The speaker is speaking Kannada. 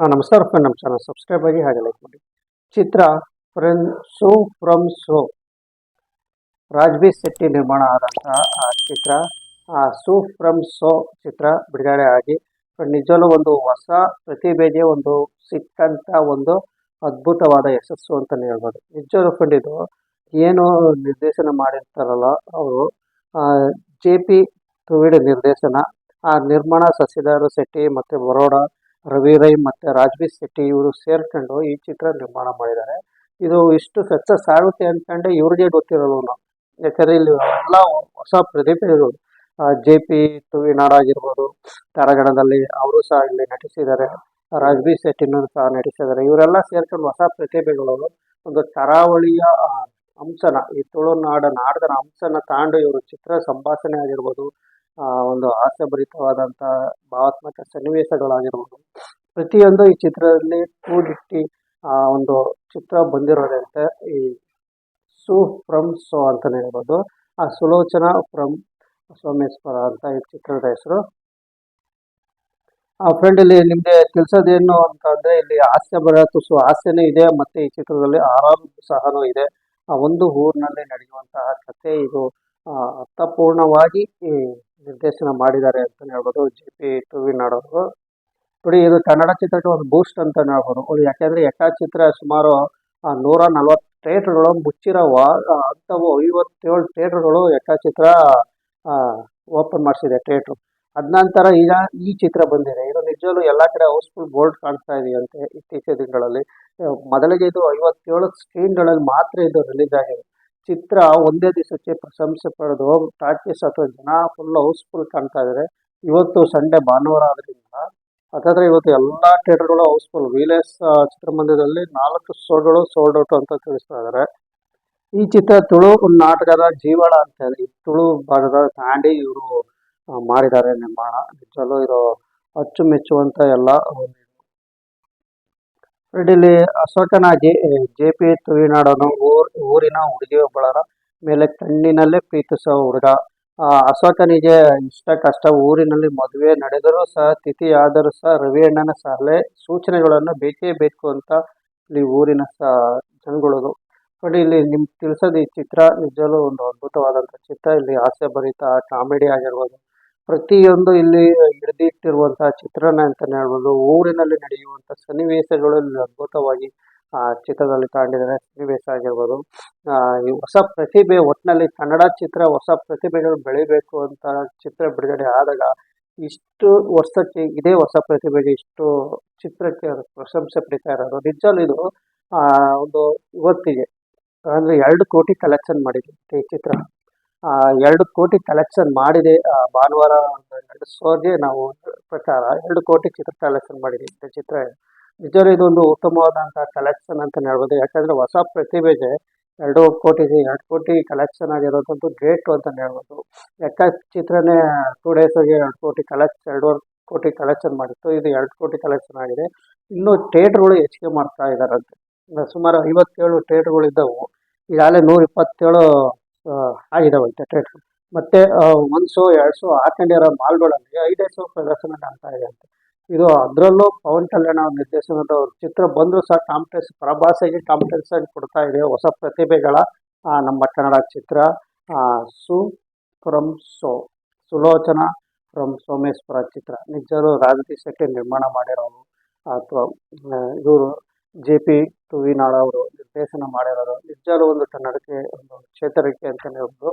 ನಮಸ್ಕಾರ ಫ್ರೆಂಡ್ ನಮ್ಮ ಚಾನಲ್ ಸಬ್ಸ್ಕ್ರೈಬ್ ಆಗಿ ಹಾಗೆ ಲೈಕ್ ಮಾಡಿ. ಚಿತ್ರ ಫ್ರೆಂಡ್ ಸೋ ಫ್ರಮ್ ಸೋ ರಾಜ್ಬಿ ಶೆಟ್ಟಿ ನಿರ್ಮಾಣ ಆದಂತಹ ಆ ಚಿತ್ರ, ಆ ಸೋ ಫ್ರಮ್ ಸೋ ಚಿತ್ರ ಬಿಡುಗಡೆ ಆಗಿ ಫ್ರೆಂಡ್ ನಿಜವಲ್ಲೂ ಒಂದು ಹೊಸ ಪ್ರತಿಭೆಗೆ ಒಂದು ಸಿಕ್ಕಂಥ ಒಂದು ಅದ್ಭುತವಾದ ಯಶಸ್ಸು ಅಂತಲೇ ಹೇಳ್ಬೋದು. ನಿಜವಾಗ್ಲೂ ಫ್ರೆಂಡ್ ಇದು ಏನು ನಿರ್ದೇಶನ ಮಾಡಿರ್ತಾರಲ್ಲ ಅವರು ಜೆ ಪಿ ತುವಿಡ್ ನಿರ್ದೇಶನ, ಆ ನಿರ್ಮಾಣ ಸಸ್ಯದಾರ ಶೆಟ್ಟಿ ಮತ್ತು ಬರೋಡ ರವಿ ರೈ ಮತ್ತು ರಾಜ್ಬೀರ್ ಶೆಟ್ಟಿ ಇವರು ಸೇರ್ಕೊಂಡು ಈ ಚಿತ್ರ ನಿರ್ಮಾಣ ಮಾಡಿದ್ದಾರೆ. ಇದು ಇಷ್ಟು ಸಕ್ಸಸ್ ಆಗುತ್ತೆ ಅಂದ್ಕೊಂಡೆ ಇವ್ರಿಗೆ ಗೊತ್ತಿರೋಲ್ಲ ಯಾಕಂದರೆ ಇಲ್ಲಿ ಎಲ್ಲ ಹೊಸ ಪ್ರತಿಭೆಗಳು ಜೆ ಪಿ ತುವಿನಾಡ್ ಆಗಿರ್ಬೋದು ತಾರಾಗಣದಲ್ಲಿ ಅವರು ಸಹ ಇಲ್ಲಿ ನಟಿಸಿದ್ದಾರೆ. ರಾಜ್ಬೀರ್ ಶೆಟ್ಟಿನೂ ಸಹ ನಟಿಸಿದ್ದಾರೆ. ಇವರೆಲ್ಲ ಸೇರ್ಕೊಂಡು ಹೊಸ ಪ್ರತಿಭೆಗಳು ಒಂದು ಕರಾವಳಿಯ ಅಂಶನ, ಈ ತುಳುನಾಡ ನಾಡದ ಅಂಶನ ತಾಂಡು ಇವರು ಚಿತ್ರ ಸಂಭಾಷಣೆ ಆಗಿರ್ಬೋದು ಒಂದು ಹಾಸ್ಯಭರಿತವಾದಂತಹ ಭಾವಾತ್ಮಕ ಸನ್ನಿವೇಶಗಳಾಗಿರ್ಬೋದು. ಪ್ರತಿಯೊಂದು ಈ ಚಿತ್ರದಲ್ಲಿ ಕೂಡಿಟ್ಟು ಆ ಒಂದು ಚಿತ್ರ ಬಂದಿರೋದಂತೆ ಈ ಸು ಫ್ರಮ್ ಸೋ ಅಂತ ಹೇಳ್ಬೋದು. ಆ ಸುಲೋಚನಾ ಫ್ರಮ್ ಸೋಮೇಶ್ವರ ಅಂತ ಈ ಚಿತ್ರದ ಹೆಸರು. ಆ ಫ್ರೆಂಡ್ ಇಲ್ಲಿ ನಿಮಗೆ ತಿಳಿಸೋದೇನು ಅಂತ ಅಂದರೆ ಇಲ್ಲಿ ಹಾಸ್ಯ ಬರ ತುಸು ಹಾಸ್ಯನೂ ಇದೆ ಮತ್ತು ಈ ಚಿತ್ರದಲ್ಲಿ ಆರಾಮ್ ಸಹನೂ ಇದೆ. ಆ ಒಂದು ಊರಿನಲ್ಲಿ ನಡೆಯುವಂತಹ ಕಥೆ ಇದು ಆ, ಅರ್ಥಪೂರ್ಣವಾಗಿ ನಿರ್ದೇಶನ ಮಾಡಿದ್ದಾರೆ ಅಂತಲೇ ಹೇಳ್ಬೋದು. ಜಿ ಪಿ ಟು ವಿ ನಾಡೋರು. ನೋಡಿ, ಇದು ಕನ್ನಡ ಚಿತ್ರಕ್ಕೆ ಒಂದು ಬೂಸ್ಟ್ ಅಂತ ಹೇಳ್ಬೋದು. ಯಾಕೆಂದರೆ ಯಕ ಚಿತ್ರ ಸುಮಾರು ನೂರ ನಲ್ವತ್ತು ಥಿಯೇಟ್ರ್ಗಳು ಮುಚ್ಚಿರವ ಅಂಥವು ಐವತ್ತೇಳು ಥಿಯೇಟ್ರ್ಗಳು ಯಕ ಚಿತ್ರ ಓಪನ್ ಮಾಡಿಸಿದೆ ಥಿಯೇಟ್ರು. ನಂತರ ಈಗ ಈ ಚಿತ್ರ ಬಂದಿದೆ. ಇದು ನಿಜವಲ್ಲೂ ಎಲ್ಲ ಕಡೆ ಹೌಸ್ಫುಲ್ ಬೋರ್ಡ್ ಕಾಣಿಸ್ತಾ ಇದೆಯಂತೆ ಇತ್ತೀಚಿನ ದಿನಗಳಲ್ಲಿ. ಮೊದಲಿಗೆ ಇದು ಐವತ್ತೇಳು ಸ್ಕ್ರೀನ್ಗಳಲ್ಲಿ ಮಾತ್ರ ಇದು ರಿಲೀಸ್ ಆಗಿದೆ. ಚಿತ್ರ ಒಂದೇ ದಿವಸಕ್ಕೆ ಪ್ರಶಂಸೆ ಪಡೆದು ಟಾಕೀಸ್ ಅಥವಾ ಜನ ಫುಲ್ ಹೌಸ್ಫುಲ್ ಕಾಣ್ತಾ ಇದ್ದಾರೆ ಇವತ್ತು ಸಂಡೇ ಭಾನುವಾರ ಆದ್ರಿಂದ. ಹಾಗಾದ್ರೆ ಇವತ್ತು ಎಲ್ಲ ಥಿಯೇಟರ್ಗಳು ಹೌಸ್ಫುಲ್ ವಿಲೇಸ್ ಚಿತ್ರಮಂದಿರದಲ್ಲಿ ನಾಲ್ಕು ಶೋಗಳು ಸೋಲ್ಡ್ ಔಟ್ ಅಂತ ತಿಳಿಸ್ತಾ ಇದ್ದಾರೆ ಈ ಚಿತ್ರ ತುಳು ನಾಟಕದ ಜೀವಳ ಅಂತ ಹೇಳಿ ತುಳು ಭಾಗದ ತಾಂಡಿ ಇವರು ಮಾಡಿದ್ದಾರೆ ನಿರ್ಮಾಣ. ಚಲೋ ಇರೋ ಅಚ್ಚುಮೆಚ್ಚುವಂತ ಎಲ್ಲ. ಇಲ್ಲಿ ಅಶೋಕನಾಗಿ ಜೆ ಪಿ ತುಳಿನಾಡನು, ಊರ್, ಊರಿನ ಹುಡುಗಿಯೊಬ್ಬಳರ ಮೇಲೆ ಕಣ್ಣಿನಲ್ಲೇ ಪ್ರೀತಿಸುವ ಹುಡುಗ. ಅಶೋಕನಿಗೆ ಇಷ್ಟ ಕಷ್ಟ, ಊರಿನಲ್ಲಿ ಮದುವೆ ನಡೆದರೂ ಸಹ ತಿಥಿ ಆದರೂ ಸಹ ರವಿ ಅಣ್ಣನ ಸಲಹೆ, ಸೂಚನೆಗಳನ್ನು ಬೇಕೇ ಬೇಕು ಅಂತ ಇಲ್ಲಿ ಊರಿನ ಸಹ ಜನಗಳದು. ಬಟ್ ಇಲ್ಲಿ ನಿಮ್ಗೆ ತಿಳಿಸೋದು ಈ ಚಿತ್ರ ನಿಜವಲ್ಲೂ ಒಂದು ಅದ್ಭುತವಾದಂಥ ಚಿತ್ರ. ಇಲ್ಲಿ ಹಾಸ್ಯಭರಿತ, ಕಾಮಿಡಿ ಆಗಿರ್ಬೋದು ಪ್ರತಿಯೊಂದು ಇಲ್ಲಿ ಹಿಡಿದಿಟ್ಟಿರುವಂತಹ ಚಿತ್ರಣ ಅಂತಲೇ ಹೇಳ್ಬೋದು. ಊರಿನಲ್ಲಿ ನಡೆಯುವಂಥ ಸನ್ನಿವೇಶಗಳು ಅದ್ಭುತವಾಗಿ, ಆ, ಚಿತ್ರದಲ್ಲಿ ತಾಂಡಿದ್ದಾರೆ ಸನ್ನಿವೇಶ ಆಗಿರ್ಬೋದು. ಈ ಹೊಸ ಪ್ರತಿಭೆ ಒಟ್ಟಿನಲ್ಲಿ ಕನ್ನಡ ಚಿತ್ರ, ಹೊಸ ಪ್ರತಿಭೆಗಳು ಬೆಳಿಬೇಕು ಅಂತ ಚಿತ್ರ ಬಿಡುಗಡೆ ಆದಾಗ ಇಷ್ಟು ವರ್ಷಕ್ಕೆ, ಇದೇ ಹೊಸ ಪ್ರತಿಭೆಗೆ ಇಷ್ಟು ಚಿತ್ರಕ್ಕೆ ಪ್ರಶಂಸೆ ಪಡಿತಾ ಇರೋದು ನಿಜವೂ ಇದು ಒಂದು ಇವತ್ತಿಗೆ ಅಂದರೆ ಎರಡು ಕೋಟಿ ಕಲೆಕ್ಷನ್ ಮಾಡಿದೆ ಈ ಚಿತ್ರ. ಎರಡು ಕೋಟಿ ಕಲೆಕ್ಷನ್ ಮಾಡಿದೆ. ಭಾನುವಾರ ಎರಡು ನಾವು ಪ್ರಕಾರ ಎರಡು ಕೋಟಿ ಚಿತ್ರ ಕಲೆಕ್ಷನ್ ಮಾಡಿದೆ. ಚಿತ್ರ ನಿಜವೂ ಇದೊಂದು ಉತ್ತಮವಾದಂತಹ ಕಲೆಕ್ಷನ್ ಅಂತ ಹೇಳ್ಬೋದು. ಯಾಕಂದ್ರೆ ಹೊಸ ಪ್ರತಿಭೆಗೆ ಎರಡು ಕೋಟಿ ಎರಡು ಕೋಟಿ ಕಲೆಕ್ಷನ್ ಆಗಿರೋದಂತೂ ಗ್ರೇಟ್ ಅಂತ ಹೇಳ್ಬೋದು. ಯಾಕೆ ಚಿತ್ರನೇ ಟೂ ಡೇಸಿಗೆ ಎರಡು ಕೋಟಿ ಕಲೆಕ್ಷನ್ ಎರಡೂವರೆ ಕೋಟಿ ಕಲೆಕ್ಷನ್ ಮಾಡಿತ್ತು. ಇದು ಎರಡು ಕೋಟಿ ಕಲೆಕ್ಷನ್ ಆಗಿದೆ. ಇನ್ನೂ ಥಿಯೇಟ್ರ್ಗಳು ಹೆಚ್ಚಿಗೆ ಮಾಡ್ತಾ ಇದ್ದಾರಂತೆ ಸುಮಾರು ಐವತ್ತೇಳು ಥಿಯೇಟ್ರ್ಗಳು ಇದ್ದವು. ಈಗಾಗಲೇ ನೂರ ಇಪ್ಪತ್ತೇಳು ಆ, ಆಗಿದಾವಂತೆ ಮತ್ತೆ ಮತ್ತು ಒಂದು ಶೋ ಎರಡು ಶೋ ಹಾಕೊಂಡಿರೋ ಮಾಲ್ಗಳಲ್ಲಿ ಐದೈದು ಶೋ ಪ್ರದರ್ಶನ ಕಾಣ್ತಾ ಇದೆ ಅಂತ. ಇದು ಅದರಲ್ಲೂ ಪವನ್ ಕಲ್ಯಾಣ ಅವ್ರ ನಿರ್ದೇಶನದ ಚಿತ್ರ ಬಂದರೂ ಸಹ ಪ್ರಭಾಸಿಗೆ ಕಾಂಪ್ಲೆಕ್ಸ್ ಕಾಂಪಿಟೇಷನ್ ಕೊಡ್ತಾ ಇದೆ. ಹೊಸ ಪ್ರತಿಭೆಗಳ ನಮ್ಮ ಕನ್ನಡ ಚಿತ್ರ ಸು from so Sulochana from Someshwara ಚಿತ್ರ. ನಿಜರು ರಾಜತಿ ಶೆಟ್ಟಿ ನಿರ್ಮಾಣ ಮಾಡಿರೋರು ಅಥವಾ ಇವರು ಜೆ ಪಿ ತುವಿನಾಳ ಅವರು ನಿರ್ದೇಶನ ಮಾಡಿರೋದು. ನಿಜವಾಗ್ಲೂ ಒಂದು ಕನ್ನಡಕ್ಕೆ ಒಂದು ಚೇತರಿಕೆ ಅಂತಲೇ ಹೇಳ್ಬೋದು.